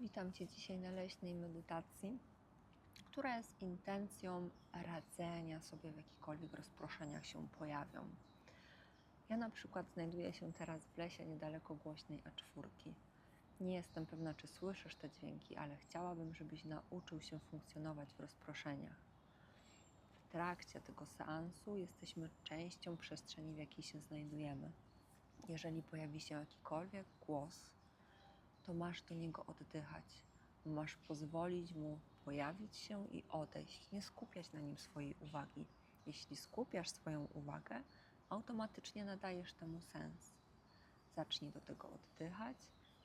Witam Cię dzisiaj na leśnej medytacji, która jest intencją radzenia sobie w jakichkolwiek rozproszeniach się pojawią. Ja na przykład znajduję się teraz w lesie niedaleko głośnej A4. Nie jestem pewna, czy słyszysz te dźwięki, ale chciałabym, żebyś nauczył się funkcjonować w rozproszeniach. W trakcie tego seansu jesteśmy częścią przestrzeni, w jakiej się znajdujemy. Jeżeli pojawi się jakikolwiek głos, to masz do niego oddychać. Masz pozwolić mu pojawić się i odejść, nie skupiać na nim swojej uwagi. Jeśli skupiasz swoją uwagę, automatycznie nadajesz temu sens. Zacznij do tego oddychać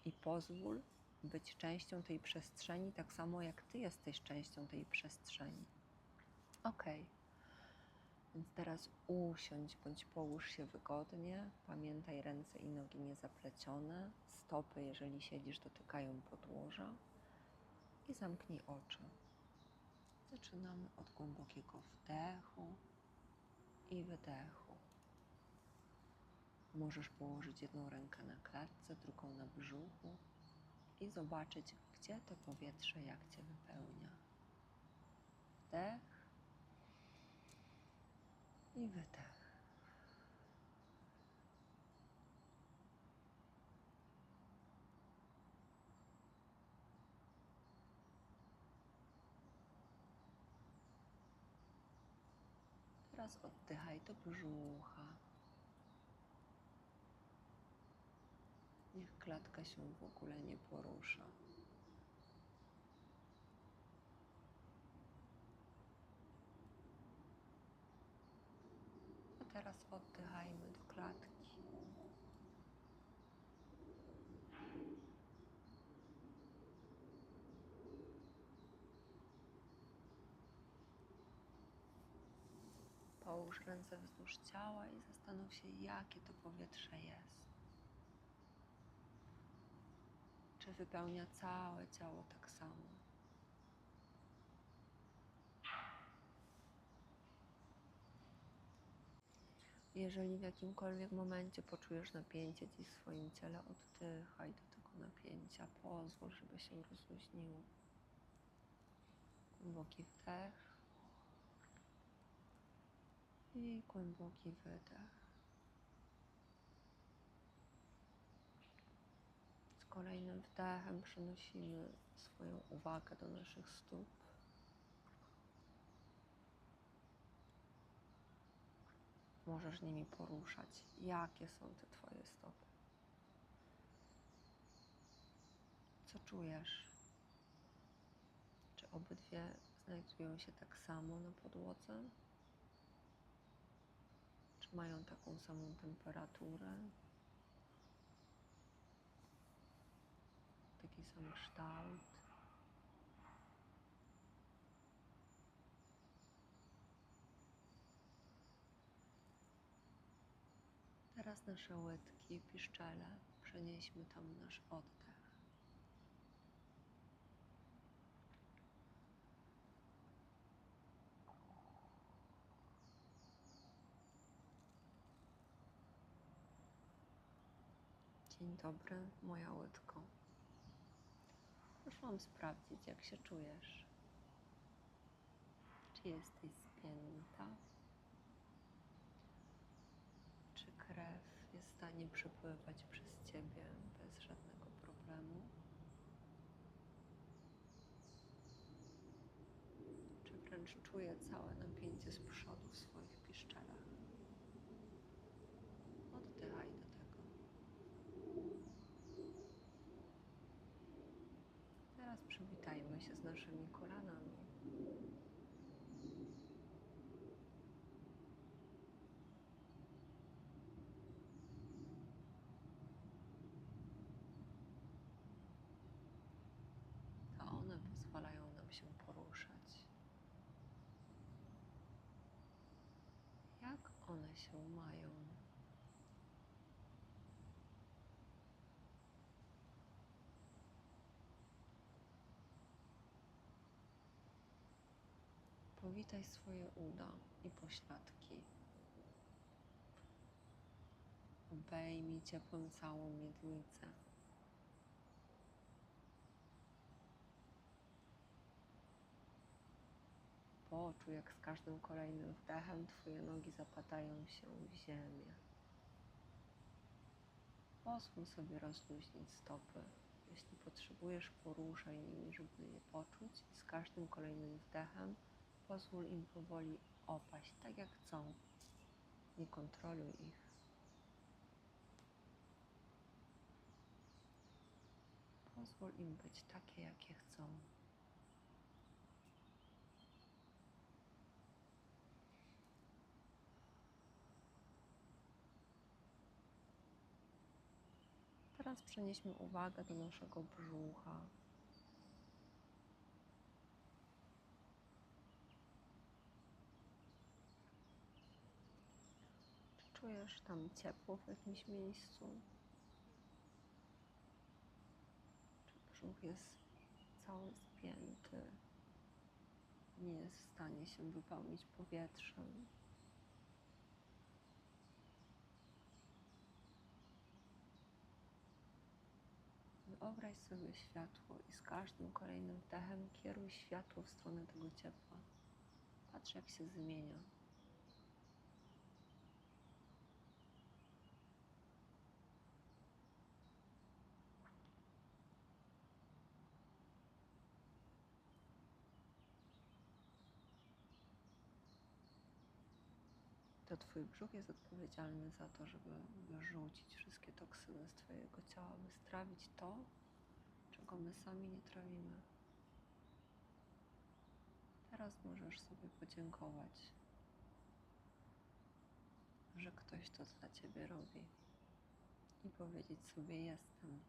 i pozwól być częścią tej przestrzeni, tak samo jak ty jesteś częścią tej przestrzeni. Ok. Więc teraz usiądź bądź połóż się wygodnie. Pamiętaj ręce i nogi niezaplecione. Stopy, jeżeli siedzisz, dotykają podłoża. I zamknij oczy. Zaczynamy od głębokiego wdechu i wydechu. Możesz położyć jedną rękę na klatce, drugą na brzuchu i zobaczyć, gdzie to powietrze jak cię wypełnia. Wdech i wydech. Teraz oddychaj do brzucha. Niech klatka się w ogóle nie porusza. A teraz oddychajmy do klatki. Połóż ręce wzdłuż ciała i zastanów się, jakie to powietrze jest. Czy wypełnia całe ciało tak samo? Jeżeli w jakimkolwiek momencie poczujesz napięcie gdzieś w swoim ciele, oddychaj do tego napięcia. Pozwól, żeby się rozluźniło. Głęboki wdech i głęboki wydech. Z kolejnym wdechem przenosimy swoją uwagę do naszych stóp. Możesz nimi poruszać. Jakie są te Twoje stopy? Co czujesz? Czy obydwie znajdują się tak samo na podłodze? Czy mają taką samą temperaturę? Taki sam kształt? Teraz nasze łydki, piszczele, przenieśmy tam nasz oddech. Dzień dobry, moja łydko. Przyszłam sprawdzić, jak się czujesz. Czy jesteś spięta? Czy krew jest w stanie przepływać przez ciebie bez żadnego problemu? Czy wręcz czuję całe napięcie z przodu w swoich piszczelach? Oddychaj do tego. Teraz przywitajmy się z naszymi kolanami. To one pozwalają nam się poruszać. Jak one się mają? Powitaj swoje uda i pośladki. Obejmij ciepłą całą miednicę. Poczuj, jak z każdym kolejnym wdechem Twoje nogi zapadają się w ziemię. Pozwól sobie rozluźnić stopy. Jeśli potrzebujesz, poruszaj nimi, żeby je poczuć i z każdym kolejnym wdechem pozwól im powoli opaść, tak jak chcą. Nie kontroluj ich. Pozwól im być takie, jakie chcą. Teraz przenieśmy uwagę do naszego brzucha. Czy czujesz tam ciepło w jakimś miejscu? Czy brzuch jest cały spięty? Nie jest w stanie się wypełnić powietrzem? Wyobraź sobie światło i z każdym kolejnym wdechem kieruj światło w stronę tego ciepła. Patrz, jak się zmienia. To Twój brzuch jest odpowiedzialny za to, żeby wyrzucić toksyny z Twojego ciała, by strawić to, czego my sami nie trawimy. Teraz możesz sobie podziękować, że ktoś to dla Ciebie robi i powiedzieć sobie: Jestem.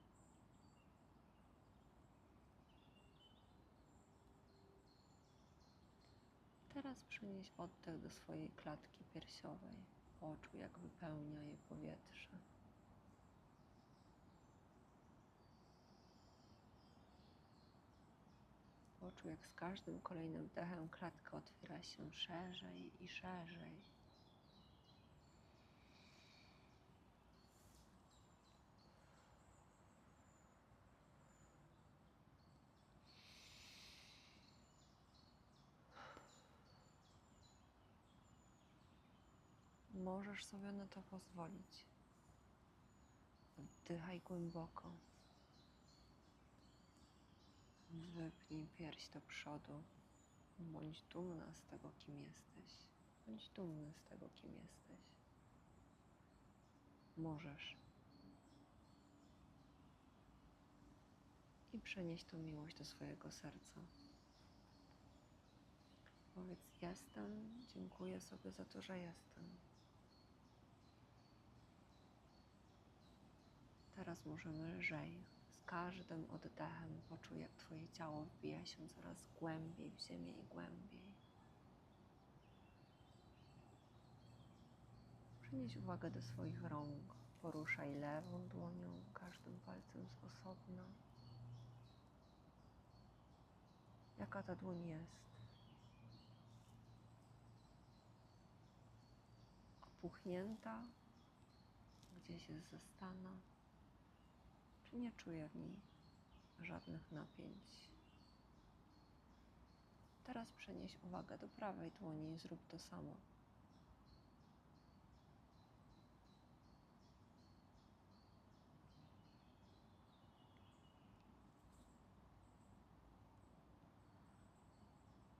Teraz przynieś oddech do swojej klatki piersiowej. Poczuj, jak wypełnia je powietrze. Poczuj, jak z każdym kolejnym wdechem klatka otwiera się szerzej i szerzej. Możesz sobie na to pozwolić. Oddychaj głęboko. Wypnij pierś do przodu. Bądź dumna z tego, kim jesteś. Bądź dumny z tego, kim jesteś. Możesz. I przenieś tą miłość do swojego serca. Powiedz: Jestem, dziękuję sobie za to, że jestem. Teraz możemy lżej. Każdym oddechem poczuj, jak Twoje ciało wbija się coraz głębiej w ziemię i głębiej. Przenieś uwagę do swoich rąk. Poruszaj lewą dłonią, każdym palcem z osobna. Jaka ta dłoń jest? Opuchnięta? Gdzieś jest zastana? Nie czuję w niej żadnych napięć? Teraz przenieś uwagę do prawej dłoni i zrób to samo.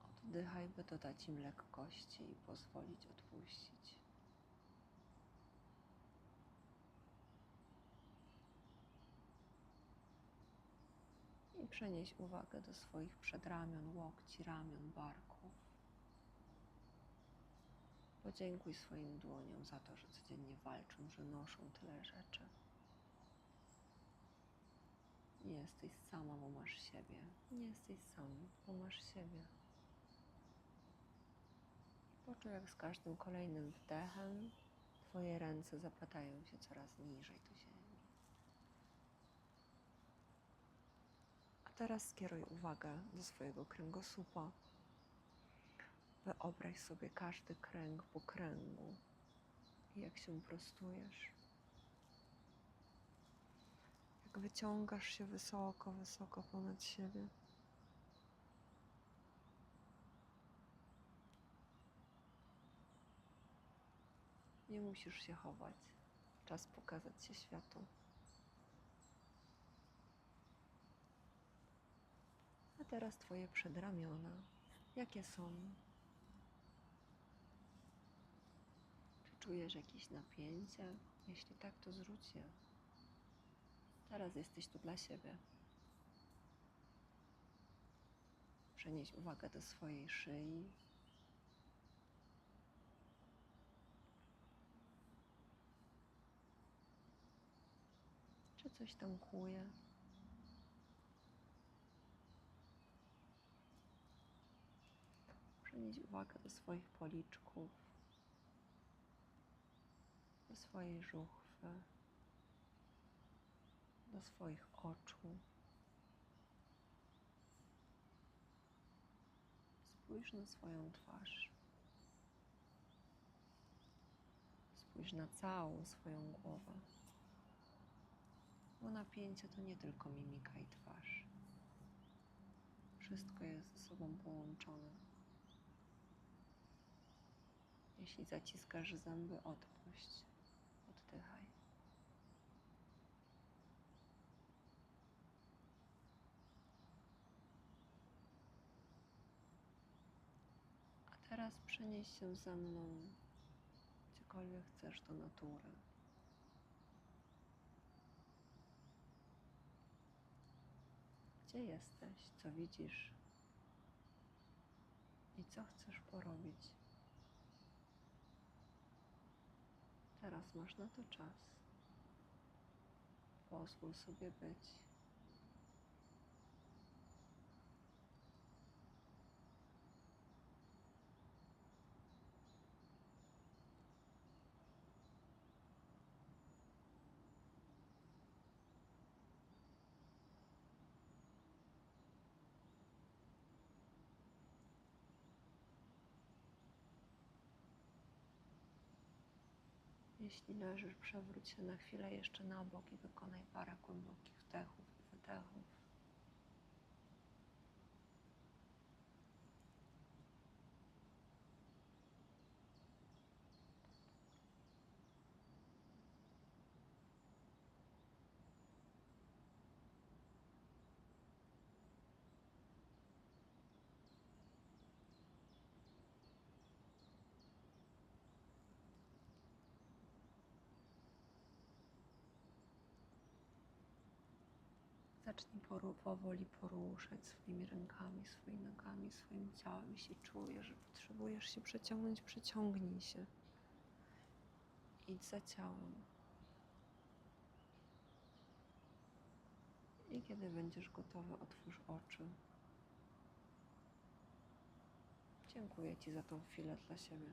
Oddychaj, by dodać im lekkości i pozwolić odpuścić. I przenieś uwagę do swoich przedramion, łokci, ramion, barków. Podziękuj swoim dłoniom za to, że codziennie walczą, że noszą tyle rzeczy. Nie jesteś sama, bo masz siebie. Nie jesteś sam, bo masz siebie. Poczuj, jak z każdym kolejnym wdechem Twoje ręce zapadają się coraz niżej do ziemi. teraz skieruj uwagę do swojego kręgosłupa. Wyobraź sobie każdy kręg po kręgu, jak się prostujesz. Jak wyciągasz się wysoko, wysoko ponad siebie. Nie musisz się chować. Czas pokazać się światu. A teraz Twoje przedramiona. Jakie są? Czy czujesz jakieś napięcie? Jeśli tak, to zrzuć je. Teraz jesteś tu dla siebie. Przenieś uwagę do swojej szyi. Czy coś tam kłuje? Przenieś uwagę do swoich policzków, do swojej żuchwy, do swoich oczu. Spójrz na swoją twarz. Spójrz na całą swoją głowę. Bo napięcie to nie tylko mimika i twarz. Wszystko jest ze sobą połączone. Jeśli zaciskasz zęby, odpuść. Oddychaj. A teraz przenieś się ze mną gdziekolwiek chcesz do natury. Gdzie jesteś? Co widzisz? I co chcesz porobić? Teraz masz na to czas. Pozwól sobie być. Jeśli leżysz, przewróć się na chwilę jeszcze na bok i wykonaj parę głębokich wdechów i wydechów. Zacznij poru- powoli poruszać swoimi rękami, swoimi nogami, swoim ciałem. Jeśli czujesz, że potrzebujesz się przeciągnąć, przeciągnij się. Idź za ciałem. I kiedy będziesz gotowy, otwórz oczy. Dziękuję Ci za tą chwilę dla siebie.